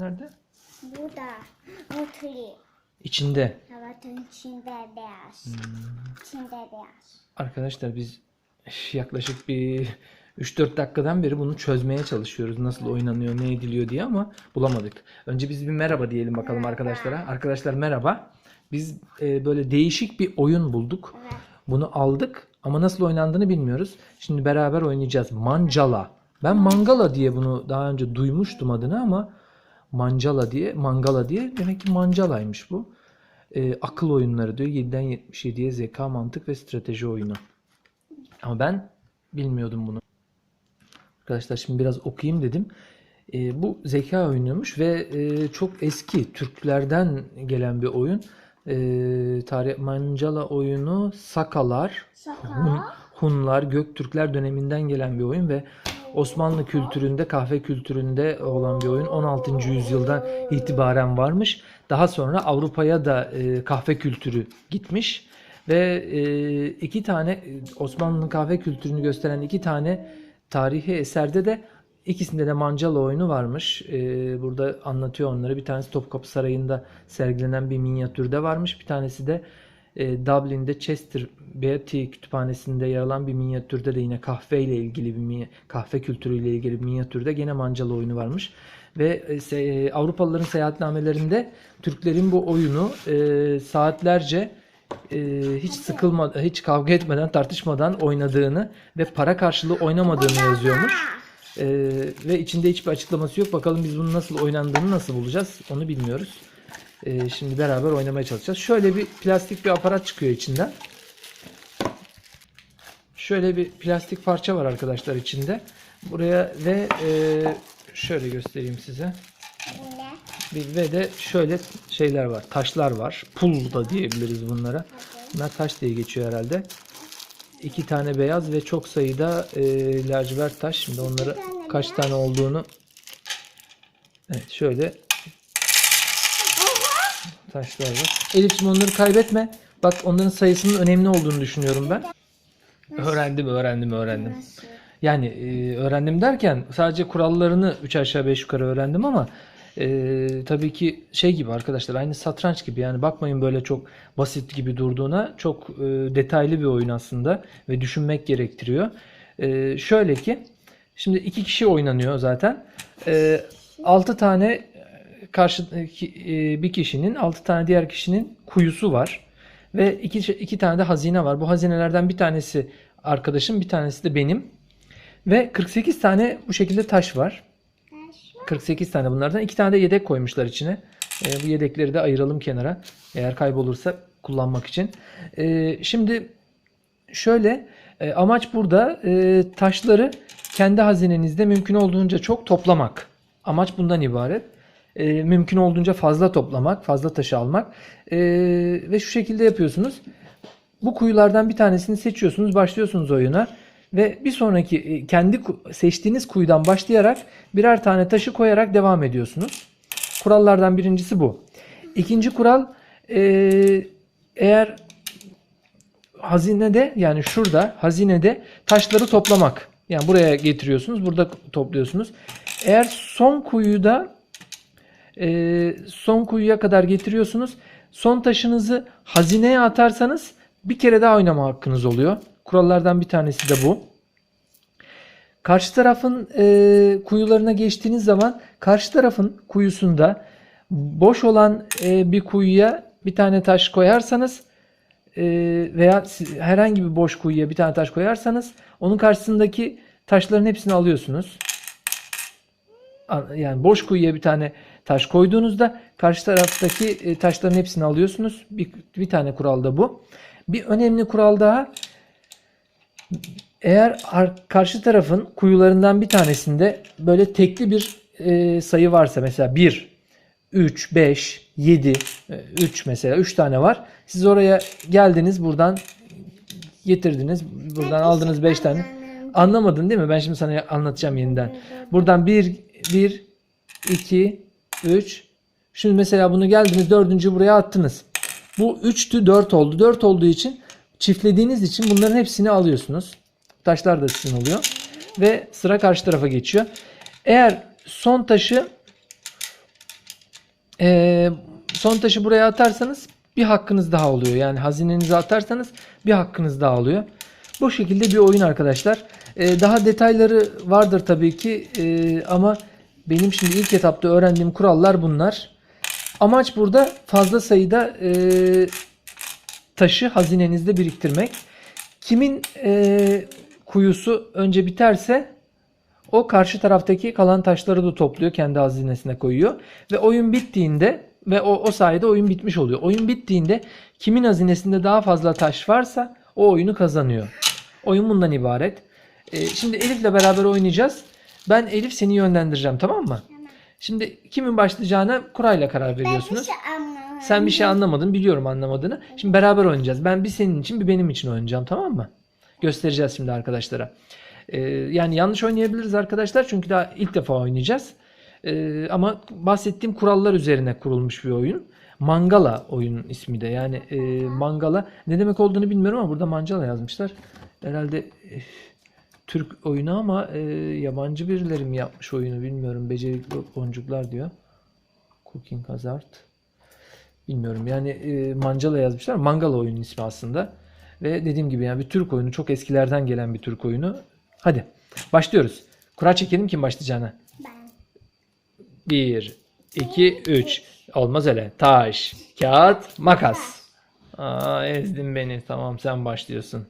nerede? Bu da mutlu. İçinde. Havatın içinde beyaz. İçinde beyaz. Arkadaşlar biz yaklaşık bir 3-4 dakikadan beri bunu çözmeye çalışıyoruz. Nasıl oynanıyor, ne ediliyor diye ama bulamadık. Önce biz bir merhaba diyelim bakalım arkadaşlara. Arkadaşlar merhaba. Biz e, böyle değişik bir oyun bulduk. Evet. Bunu aldık ama nasıl oynandığını bilmiyoruz. Şimdi beraber oynayacağız. Mancala. Ben Mangala diye bunu daha önce duymuştum adını ama Mancala diye, Mangala diye demek ki Mancala'ymış bu. Ee, akıl oyunları diyor. 7'den 77'ye zeka, mantık ve strateji oyunu. Ama ben bilmiyordum bunu. Arkadaşlar şimdi biraz okuyayım dedim. Ee, bu zeka oyunuymuş ve e, çok eski Türklerden gelen bir oyun. Ee, tarih Mancala oyunu Sakalar, Hun, Saka. Hunlar, Göktürkler döneminden gelen bir oyun ve Osmanlı kültüründe, kahve kültüründe olan bir oyun 16. yüzyıldan itibaren varmış. Daha sonra Avrupa'ya da e, kahve kültürü gitmiş ve e, iki tane Osmanlı'nın kahve kültürünü gösteren iki tane tarihi eserde de ikisinde de Mancala oyunu varmış. E, burada anlatıyor onları. Bir tanesi Topkapı Sarayı'nda sergilenen bir minyatürde varmış. Bir tanesi de e, Dublin'de Chester Beatty kütüphanesinde yer alan bir minyatürde de yine kahve ile ilgili bir kahve kültürüyle ilgili bir minyatürde gene Mancala oyunu varmış. Ve e, e, Avrupalıların seyahatnamelerinde Türklerin bu oyunu saatlerce hiç sıkılmadan, hiç kavga etmeden, tartışmadan oynadığını ve para karşılığı oynamadığını yazıyormuş. E, ve içinde hiçbir açıklaması yok. Bakalım biz bunun nasıl oynandığını nasıl bulacağız onu bilmiyoruz. E, şimdi beraber oynamaya çalışacağız. Şöyle bir plastik bir aparat çıkıyor içinden. Şöyle bir plastik parça var arkadaşlar içinde. Buraya ve e, şöyle göstereyim size. Bir, ve de şöyle şeyler var. Taşlar var. Pul da diyebiliriz bunlara. Bunlar taş diye geçiyor herhalde. İki tane beyaz ve çok sayıda e, lacivert taş. Şimdi onları kaç tane olduğunu Evet şöyle taşlar var. Elif'ciğim onları kaybetme. Bak onların sayısının önemli olduğunu düşünüyorum ben. Öğrendim, öğrendim, öğrendim. Yani e, öğrendim derken sadece kurallarını 3 aşağı 5 yukarı öğrendim ama e, tabii ki şey gibi arkadaşlar aynı satranç gibi yani bakmayın böyle çok basit gibi durduğuna çok e, detaylı bir oyun aslında ve düşünmek gerektiriyor. E, şöyle ki şimdi iki kişi oynanıyor zaten. E, 6 tane karşı e, bir kişinin 6 tane diğer kişinin kuyusu var. Ve iki, iki tane de hazine var. Bu hazinelerden bir tanesi arkadaşım, bir tanesi de benim. Ve 48 tane bu şekilde taş var. 48 tane bunlardan. iki tane de yedek koymuşlar içine. E, bu yedekleri de ayıralım kenara. Eğer kaybolursa kullanmak için. E, şimdi şöyle e, amaç burada e, taşları kendi hazinenizde mümkün olduğunca çok toplamak. Amaç bundan ibaret. E, mümkün olduğunca fazla toplamak, fazla taşı almak. E, ve şu şekilde yapıyorsunuz. Bu kuyulardan bir tanesini seçiyorsunuz, başlıyorsunuz oyuna ve bir sonraki e, kendi seçtiğiniz kuyudan başlayarak birer tane taşı koyarak devam ediyorsunuz. Kurallardan birincisi bu. İkinci kural e, eğer hazinede yani şurada hazinede taşları toplamak. Yani buraya getiriyorsunuz, burada topluyorsunuz. Eğer son kuyuda e, son kuyuya kadar getiriyorsunuz. Son taşınızı hazineye atarsanız bir kere daha oynama hakkınız oluyor. Kurallardan bir tanesi de bu. Karşı tarafın e, kuyularına geçtiğiniz zaman karşı tarafın kuyusunda boş olan e, bir kuyuya bir tane taş koyarsanız e, veya herhangi bir boş kuyuya bir tane taş koyarsanız onun karşısındaki taşların hepsini alıyorsunuz. Yani boş kuyuya bir tane taş koyduğunuzda karşı taraftaki e, taşların hepsini alıyorsunuz. Bir, bir tane kural da bu. Bir önemli kural daha eğer ar- karşı tarafın kuyularından bir tanesinde böyle tekli bir e, sayı varsa mesela 1, 3, 5, 7, 3 mesela 3 tane var. Siz oraya geldiniz buradan getirdiniz. Buradan aldınız 5 tane. Anlamadın değil mi? Ben şimdi sana anlatacağım yeniden. Buradan 1, 1, 2, 3. Şimdi mesela bunu geldiniz dördüncü buraya attınız. Bu 3'tü 4 oldu. 4 olduğu için çiftlediğiniz için bunların hepsini alıyorsunuz. Taşlar da sizin oluyor. Ve sıra karşı tarafa geçiyor. Eğer son taşı Ee, son taşı buraya atarsanız bir hakkınız daha oluyor. Yani hazinenizi atarsanız bir hakkınız daha oluyor. Bu şekilde bir oyun arkadaşlar. Ee, daha detayları vardır tabii ki Ee, ama benim şimdi ilk etapta öğrendiğim kurallar bunlar. Amaç burada fazla sayıda e, taşı hazinenizde biriktirmek. Kimin e, kuyusu önce biterse o karşı taraftaki kalan taşları da topluyor, kendi hazinesine koyuyor ve oyun bittiğinde ve o, o sayede oyun bitmiş oluyor. Oyun bittiğinde kimin hazinesinde daha fazla taş varsa o oyunu kazanıyor. Oyun bundan ibaret. E, şimdi Elif'le beraber oynayacağız. Ben Elif seni yönlendireceğim tamam mı? Tamam. Şimdi kimin başlayacağına kurayla karar Ben bir veriyorsunuz. şey anlamadım. Sen bir şey anlamadın, biliyorum anlamadığını. Şimdi beraber oynayacağız. Ben bir senin için, bir benim için oynayacağım, tamam mı? Göstereceğiz şimdi arkadaşlara. Ee, yani yanlış oynayabiliriz arkadaşlar çünkü daha ilk defa oynayacağız. Ee, ama bahsettiğim kurallar üzerine kurulmuş bir oyun. Mangala oyunun ismi de. Yani e, Mangala ne demek olduğunu bilmiyorum ama burada Mancala yazmışlar. Herhalde eh, Türk oyunu ama e, yabancı birileri mi yapmış oyunu bilmiyorum. Becerikli boncuklar diyor. Cooking Hazard. Bilmiyorum yani e, Mancala yazmışlar. Mangala oyunun ismi aslında. Ve dediğim gibi yani bir Türk oyunu. Çok eskilerden gelen bir Türk oyunu. Hadi başlıyoruz. Kura çekelim kim başlayacağına. Ben. 1, 2, 3. Olmaz öyle. Taş, kağıt, makas. Aa, ezdin beni. Tamam sen başlıyorsun.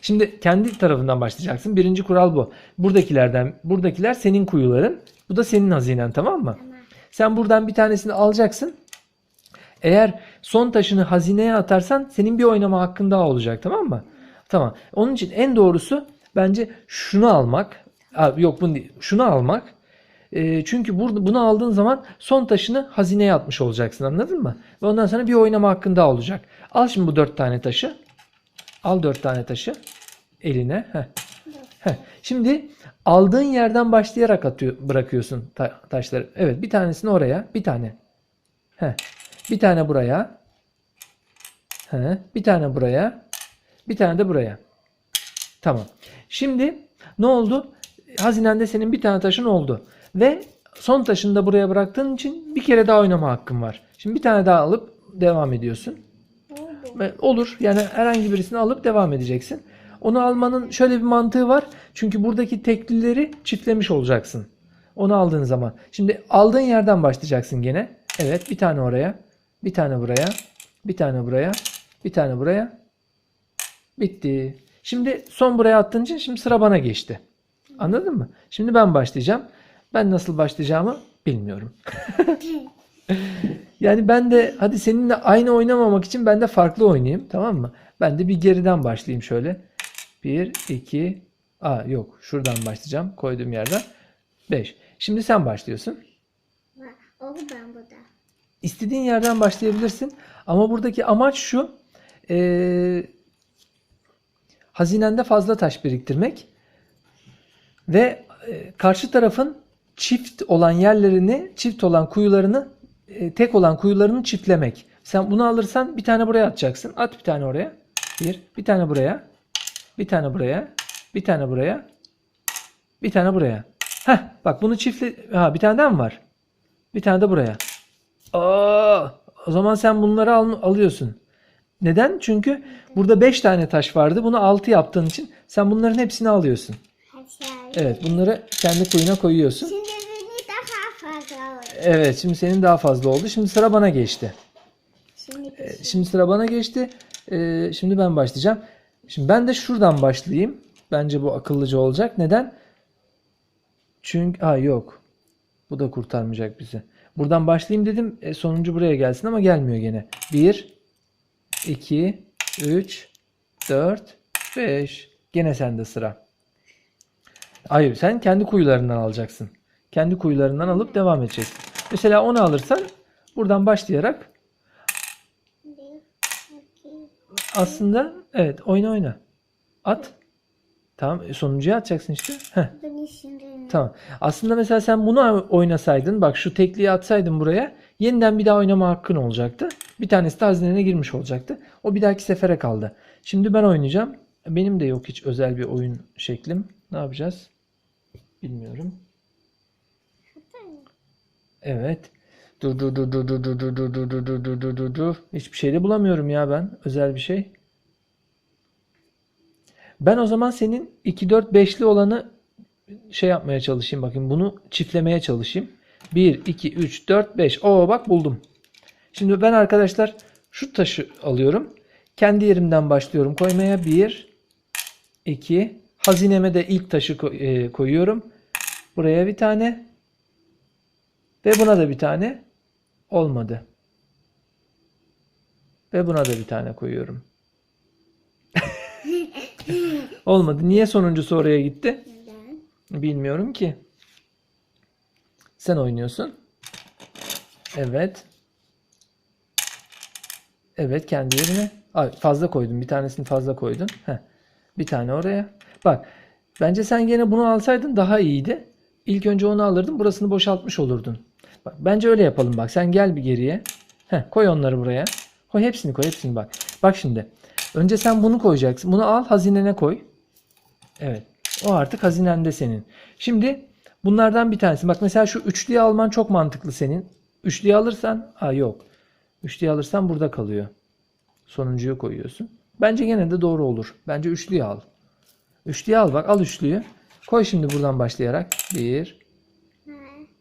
Şimdi kendi tarafından başlayacaksın. Birinci kural bu. Buradakilerden, buradakiler senin kuyuların. Bu da senin hazinen tamam mı? Tamam. Sen buradan bir tanesini alacaksın. Eğer son taşını hazineye atarsan senin bir oynama hakkın daha olacak tamam mı? Tamam. Onun için en doğrusu bence şunu almak. Aa, yok bunu değil. Şunu almak. Ee, çünkü burada bunu aldığın zaman son taşını hazineye atmış olacaksın anladın mı? Ve ondan sonra bir oynama hakkın daha olacak. Al şimdi bu dört tane taşı. Al dört tane taşı eline. Heh. Heh. Şimdi aldığın yerden başlayarak atıyor, bırakıyorsun ta- taşları. Evet bir tanesini oraya. Bir tane. Heh. Bir tane buraya. Heh. Bir tane buraya. Bir tane de buraya. Tamam. Şimdi ne oldu? Hazinende senin bir tane taşın oldu. Ve son taşını da buraya bıraktığın için bir kere daha oynama hakkın var. Şimdi bir tane daha alıp devam ediyorsun. Olur yani herhangi birisini alıp devam edeceksin. Onu almanın şöyle bir mantığı var. Çünkü buradaki teklileri çiftlemiş olacaksın. Onu aldığın zaman. Şimdi aldığın yerden başlayacaksın gene. Evet bir tane oraya. Bir tane buraya. Bir tane buraya. Bir tane buraya. Bitti. Şimdi son buraya attığın için şimdi sıra bana geçti. Anladın mı? Şimdi ben başlayacağım. Ben nasıl başlayacağımı bilmiyorum. Yani ben de hadi seninle aynı oynamamak için ben de farklı oynayayım tamam mı? Ben de bir geriden başlayayım şöyle. 1, 2, aa yok şuradan başlayacağım koyduğum yerden. 5. Şimdi sen başlıyorsun. Oldu ben burada. İstediğin yerden başlayabilirsin. Ama buradaki amaç şu. eee, hazinende fazla taş biriktirmek. Ve e, karşı tarafın çift olan yerlerini, çift olan kuyularını, e, tek olan kuyularını çiftlemek. Sen bunu alırsan bir tane buraya atacaksın. At bir tane oraya. Bir. Bir tane buraya. Bir tane buraya. Bir tane buraya. Bir tane buraya. Heh, bak bunu çiftle... Ha, bir tane daha mı var? Bir tane de buraya. Aa, o zaman sen bunları al, alıyorsun. Neden? Çünkü burada 5 tane taş vardı. Bunu 6 yaptığın için sen bunların hepsini alıyorsun. Şey. Evet, bunları kendi kuyuna koyuyorsun. Şimdi beni daha fazla oldu. Evet, şimdi senin daha fazla oldu. Şimdi sıra bana geçti. Şimdi şey. Şimdi sıra bana geçti. Ee, şimdi ben başlayacağım. Şimdi ben de şuradan başlayayım. Bence bu akıllıca olacak. Neden? Çünkü ha yok. Bu da kurtarmayacak bizi. Buradan başlayayım dedim. E, sonuncu buraya gelsin ama gelmiyor gene. 1 2 3 4 5 Gene sende sıra. Hayır, sen kendi kuyularından alacaksın. Kendi kuyularından alıp devam edeceksin. Mesela onu alırsan buradan başlayarak aslında evet oyna oyna. At. Tamam e, sonuncuya atacaksın işte. Heh, tamam. Aslında mesela sen bunu oynasaydın bak şu tekliği atsaydın buraya yeniden bir daha oynama hakkın olacaktı. Bir tanesi de hazinene girmiş olacaktı. O bir dahaki sefere kaldı. Şimdi ben oynayacağım. Benim de yok hiç özel bir oyun şeklim. Ne yapacağız? Bilmiyorum. Evet. Dur dur dur dur dur dur dur dur dur dur dur dur dur dur dur. Hiçbir şey de bulamıyorum ya ben. Özel bir şey. Ben o zaman senin 2 4 5'li olanı şey yapmaya çalışayım bakayım. Bunu çiftlemeye çalışayım. 1 2 3 4 5. Oo bak buldum. Şimdi ben arkadaşlar şu taşı alıyorum. Kendi yerimden başlıyorum koymaya. 1 2 hazineme de ilk taşı ko- e, koyuyorum. Buraya bir tane ve buna da bir tane olmadı. Ve buna da bir tane koyuyorum. Olmadı. Niye sonuncusu oraya gitti? Bilmiyorum ki. Sen oynuyorsun. Evet. Evet kendi yerine. Ay, fazla koydun. Bir tanesini fazla koydun. Heh. Bir tane oraya. Bak. Bence sen gene bunu alsaydın daha iyiydi. İlk önce onu alırdın. Burasını boşaltmış olurdun. Bak, bence öyle yapalım bak. Sen gel bir geriye. Heh, koy onları buraya. Koy hepsini koy hepsini bak. Bak şimdi. Önce sen bunu koyacaksın. Bunu al hazinene koy. Evet. O artık hazinende senin. Şimdi bunlardan bir tanesi. Bak mesela şu üçlüyü alman çok mantıklı senin. Üçlüyü alırsan, ha yok. Üçlüyü alırsan burada kalıyor. Sonuncuyu koyuyorsun. Bence gene de doğru olur. Bence üçlüyü al. Üçlüyü al bak al üçlüyü. Koy şimdi buradan başlayarak. Bir.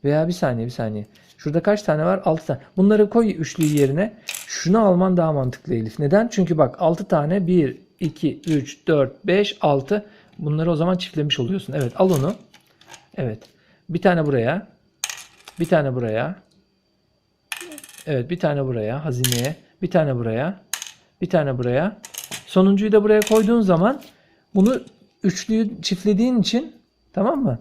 Veya bir saniye bir saniye. Şurada kaç tane var? 6 tane. Bunları koy üçlüyü yerine. Şunu alman daha mantıklı Elif. Neden? Çünkü bak 6 tane 1, 2, 3, 4, 5, 6. Bunları o zaman çiftlemiş oluyorsun. Evet al onu. Evet. Bir tane buraya. Bir tane buraya. Evet bir tane buraya hazineye. Bir tane buraya. Bir tane buraya. Sonuncuyu da buraya koyduğun zaman bunu üçlüyü çiftlediğin için tamam mı?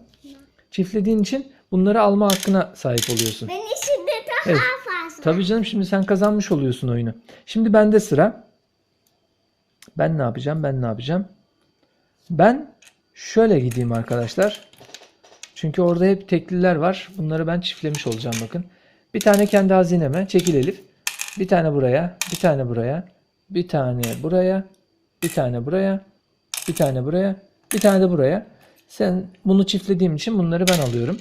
Çiftlediğin için bunları alma hakkına sahip oluyorsun. Ben şimdi daha Evet. fazla. Tabii canım şimdi sen kazanmış oluyorsun oyunu. Şimdi bende sıra. Ben ne yapacağım? Ben ne yapacağım? Ben şöyle gideyim arkadaşlar. Çünkü orada hep tekliler var. Bunları ben çiftlemiş olacağım bakın. Bir tane kendi hazineme. Çekil Elif. Bir tane buraya. Bir tane buraya. Bir tane buraya. Bir tane buraya. Bir tane buraya. Bir tane de buraya. Sen bunu çiftlediğim için bunları ben alıyorum.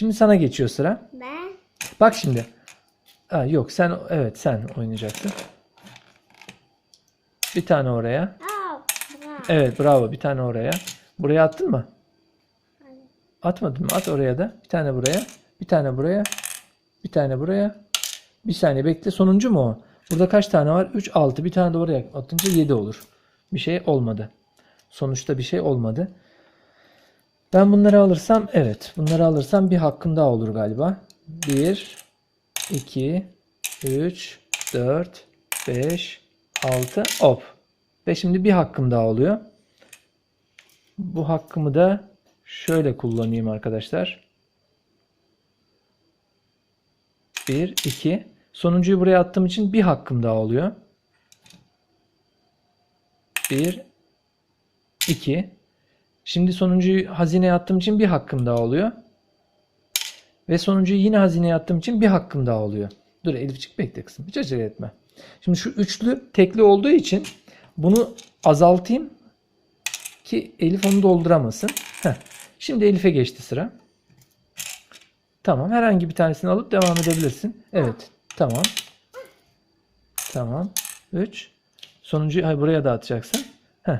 Şimdi sana geçiyor sıra. Ben Bak şimdi. Ha, yok sen evet sen oynayacaksın. Bir tane oraya. oh, bravo. Evet bravo bir tane oraya. Buraya attın mı? Atmadın mı? At oraya da. Bir tane buraya. Bir tane buraya. Bir tane buraya. Bir saniye bekle. Sonuncu mu o? Burada kaç tane var? 3, 6. Bir tane de oraya atınca 7 olur. Bir şey olmadı. Sonuçta bir şey olmadı. Ben bunları alırsam evet. Bunları alırsam bir hakkım daha olur galiba. 1, 2, 3, 4, 5, 6. Hop. Ve şimdi bir hakkım daha oluyor. Bu hakkımı da şöyle kullanayım arkadaşlar. 1, 2. Sonuncuyu buraya attığım için bir hakkım daha oluyor. 1, 2. Şimdi sonuncuyu hazineye attığım için bir hakkım daha oluyor. Ve sonuncuyu yine hazineye attığım için bir hakkım daha oluyor. Dur Elifçik bekle kızım. Hiç acele etme. Şimdi şu üçlü tekli olduğu için bunu azaltayım ki Elif onu dolduramasın. Heh. Şimdi Elif'e geçti sıra. Tamam. Herhangi bir tanesini alıp devam edebilirsin. Evet. Tamam. Tamam. 3. Sonuncu hayır, buraya da atacaksın. Heh.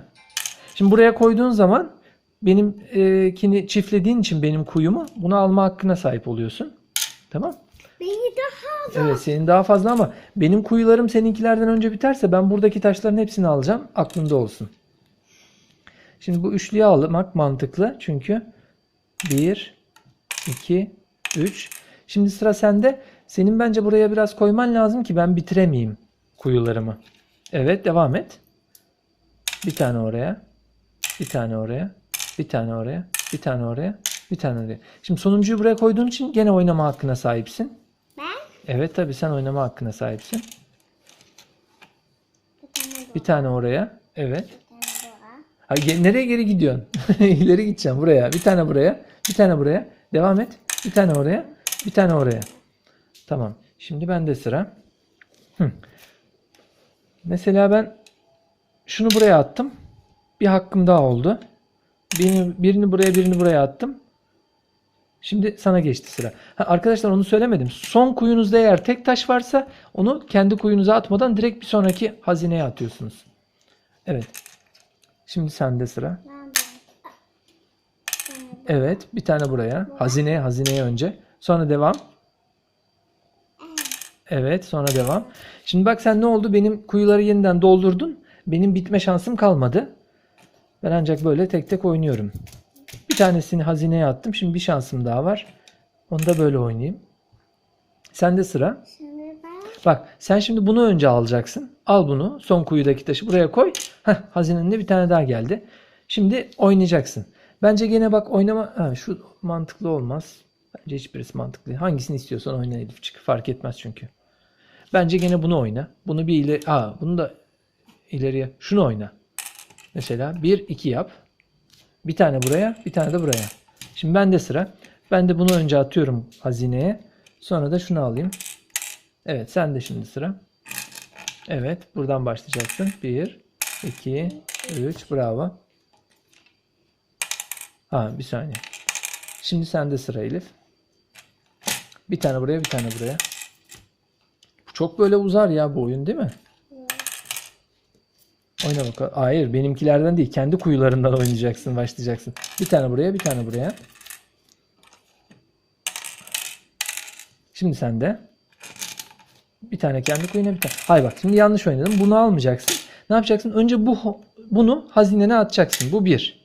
Şimdi buraya koyduğun zaman benim e, kini çiftlediğin için benim kuyumu bunu alma hakkına sahip oluyorsun. Tamam. Beni daha fazla. Evet senin daha fazla ama benim kuyularım seninkilerden önce biterse ben buradaki taşların hepsini alacağım. Aklında olsun. Şimdi bu üçlüyü almak mantıklı. Çünkü 1, 2, 3. Şimdi sıra sende. Senin bence buraya biraz koyman lazım ki ben bitiremeyeyim kuyularımı. Evet devam et. Bir tane oraya. Bir tane oraya. Bir tane oraya. Bir tane oraya. Bir tane oraya. Şimdi sonuncuyu buraya koyduğun için gene oynama hakkına sahipsin. Ben Evet tabii sen oynama hakkına sahipsin. bir tane daha. Bir tane oraya. Evet. Ha, nereye geri gidiyorsun? İleri gideceğim buraya. Bir tane buraya. Bir tane buraya. Devam et. Bir tane oraya. Bir tane oraya. Tamam. Şimdi bende sıra. Hı. Mesela ben şunu buraya attım. Bir hakkım daha oldu. Birini, birini buraya birini buraya attım. Şimdi sana geçti sıra. Ha, arkadaşlar onu söylemedim. Son kuyunuzda eğer tek taş varsa onu kendi kuyunuza atmadan direkt bir sonraki hazineye atıyorsunuz. Evet. Şimdi sende sıra. Evet. Bir tane buraya. Hazineye, hazineye önce. Sonra devam. Evet. Sonra devam. Şimdi bak sen ne oldu? Benim kuyuları yeniden doldurdun. Benim bitme şansım kalmadı. Ben ancak böyle tek tek oynuyorum. Bir tanesini hazineye attım. Şimdi bir şansım daha var. Onu da böyle oynayayım. Sende sıra. Şimdi ben. Bak sen şimdi bunu önce alacaksın. Al bunu. Son kuyudaki taşı buraya koy. Heh, hazinenin de bir tane daha geldi. Şimdi oynayacaksın. Bence gene bak oynama. Ha, şu mantıklı olmaz. Bence hiçbirisi mantıklı değil. Hangisini istiyorsan oyna Elifçik. Fark etmez çünkü. Bence gene bunu oyna. Bunu bir ileri... Aa, bunu da ileriye. Şunu oyna. Mesela 1 2 yap. Bir tane buraya, bir tane de buraya. Şimdi bende sıra. Ben de bunu önce atıyorum hazineye. Sonra da şunu alayım. Evet sen de şimdi sıra. Evet buradan başlayacaksın. 1, 2, 3 bravo. Ha bir saniye. Şimdi sende sıra Elif. Bir tane buraya bir tane buraya. Çok böyle uzar ya bu oyun değil mi? Oyna bakalım. Hayır benimkilerden değil. Kendi kuyularından oynayacaksın başlayacaksın. Bir tane buraya bir tane buraya. Şimdi sende. Bir tane kendi kuyuna bir tane. Hayır bak şimdi yanlış oynadım. Bunu almayacaksın. Ne yapacaksın? Önce bu bunu hazinene atacaksın. Bu bir.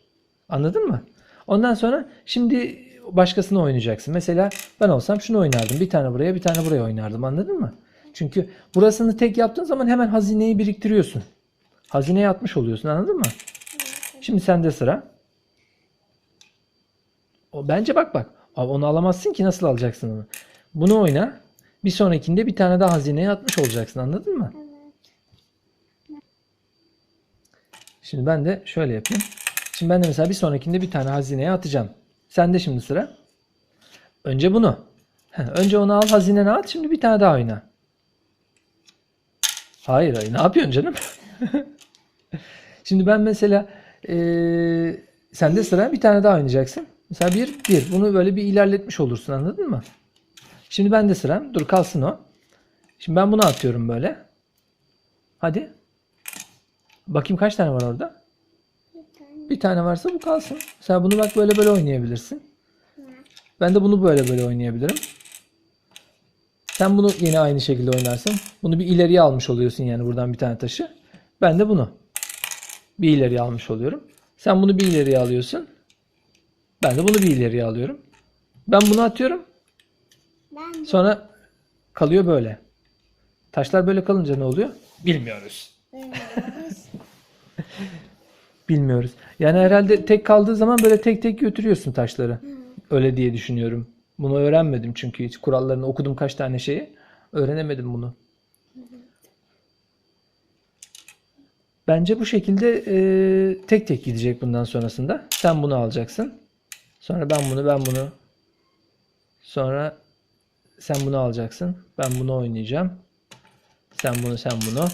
Anladın mı? Ondan sonra şimdi başkasını oynayacaksın. Mesela ben olsam şunu oynardım. Bir tane buraya bir tane buraya oynardım. Anladın mı? Çünkü burasını tek yaptığın zaman hemen hazineyi biriktiriyorsun. Hazineye atmış oluyorsun. Anladın mı? Şimdi sende sıra. O bence bak bak. Abi Onu alamazsın ki nasıl alacaksın onu? Bunu oyna. Bir sonrakinde bir tane daha hazineye atmış olacaksın. Anladın mı? Şimdi ben de şöyle yapayım. Şimdi ben de mesela bir sonrakinde bir tane hazineye atacağım. Sen de şimdi sıra. Önce bunu. Heh, Önce onu al hazinene at. Şimdi bir tane daha oyna. Hayır hayır. Ne yapıyorsun canım? Şimdi ben mesela eee sende sıra bir tane daha oynayacaksın. Mesela bir, bir. Bunu böyle bir ilerletmiş olursun anladın mı? Şimdi ben de sıram. Dur kalsın o. Şimdi ben bunu atıyorum böyle. Hadi. Bakayım kaç tane var orada? Bir tane. Bir tane varsa bu kalsın. Sen bunu bak böyle böyle oynayabilirsin. Ben de bunu böyle böyle oynayabilirim. Sen bunu yine aynı şekilde oynarsın. Bunu bir ileriye almış oluyorsun yani buradan bir tane taşı. Ben de bunu bir ileriye almış oluyorum. Sen bunu bir ileriye alıyorsun. Ben de bunu bir ileriye alıyorum. Ben bunu atıyorum. Ben. Sonra kalıyor böyle. Taşlar böyle kalınca ne oluyor? Bilmiyoruz. Bilmiyoruz. Bilmiyoruz. Yani herhalde tek kaldığı zaman böyle tek tek götürüyorsun taşları. Öyle diye düşünüyorum. Bunu öğrenmedim çünkü hiç kurallarını okudum kaç tane şeyi. Öğrenemedim bunu. Bence bu şekilde e, tek tek gidecek bundan sonrasında. Sen bunu alacaksın. Sonra ben bunu, ben bunu. Sonra sen bunu alacaksın. Ben bunu oynayacağım. Sen bunu, sen bunu.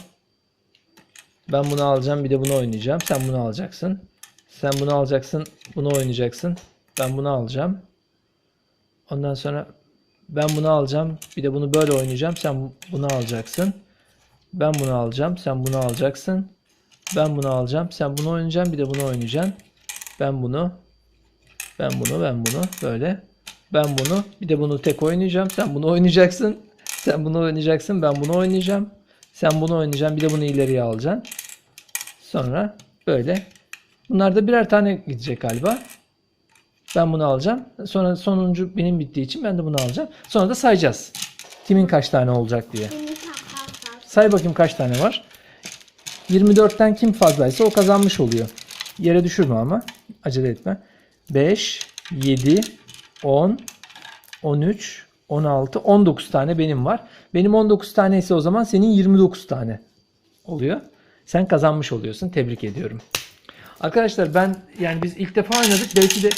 Ben bunu alacağım bir de bunu oynayacağım. Sen bunu alacaksın. Sen bunu alacaksın. Bunu oynayacaksın. Ben bunu alacağım. Ondan sonra ben bunu alacağım. Bir de bunu böyle oynayacağım. Sen bunu alacaksın. Ben bunu alacağım. Sen bunu alacaksın. Ben bunu alacağım. Sen bunu oynayacaksın. Bir de bunu oynayacaksın. Ben bunu. Ben bunu. Ben bunu. Böyle. Ben bunu. Bir de bunu tek oynayacağım. Sen bunu oynayacaksın. Sen bunu oynayacaksın. Ben bunu oynayacağım. Sen bunu oynayacaksın. Bir de bunu ileriye alacaksın. Sonra böyle. Bunlar da birer tane gidecek galiba. Ben bunu alacağım. Sonra sonuncu benim bittiği için ben de bunu alacağım. Sonra da sayacağız. Kimin kaç tane olacak diye. Say bakayım kaç tane var. 24'ten kim fazlaysa o kazanmış oluyor. Yere düşürme ama. Acele etme. 5, 7, 10, 13, 16, 19 tane benim var. Benim 19 tane ise o zaman senin 29 tane oluyor. Sen kazanmış oluyorsun. Tebrik ediyorum. Arkadaşlar ben yani biz ilk defa oynadık. Belki de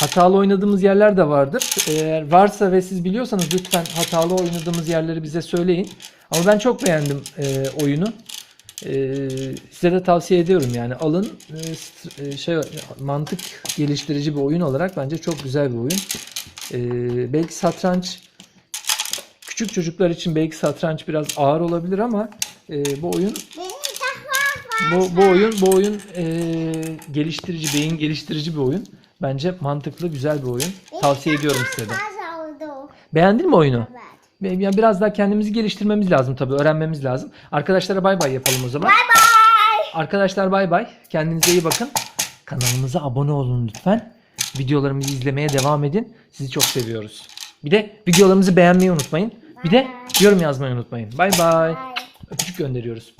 hatalı oynadığımız yerler de vardır. Eğer varsa ve siz biliyorsanız lütfen hatalı oynadığımız yerleri bize söyleyin. Ama ben çok beğendim e, oyunu. Ee, size de tavsiye ediyorum yani alın st- e, şey mantık geliştirici bir oyun olarak bence çok güzel bir oyun. Ee, belki satranç küçük çocuklar için belki satranç biraz ağır olabilir ama e, bu oyun bu, bu oyun bu oyun e, geliştirici beyin geliştirici bir oyun. Bence mantıklı güzel bir oyun. Tavsiye ediyorum size de. Beğendin mi oyunu? Yani biraz daha kendimizi geliştirmemiz lazım tabii. Öğrenmemiz lazım. Arkadaşlara bay bay yapalım o zaman. Bye bye. Arkadaşlar bay bay. Kendinize iyi bakın. Kanalımıza abone olun lütfen. Videolarımızı izlemeye devam edin. Sizi çok seviyoruz. Bir de videolarımızı beğenmeyi unutmayın. Bir de yorum yazmayı unutmayın. Bay bay. Öpücük gönderiyoruz.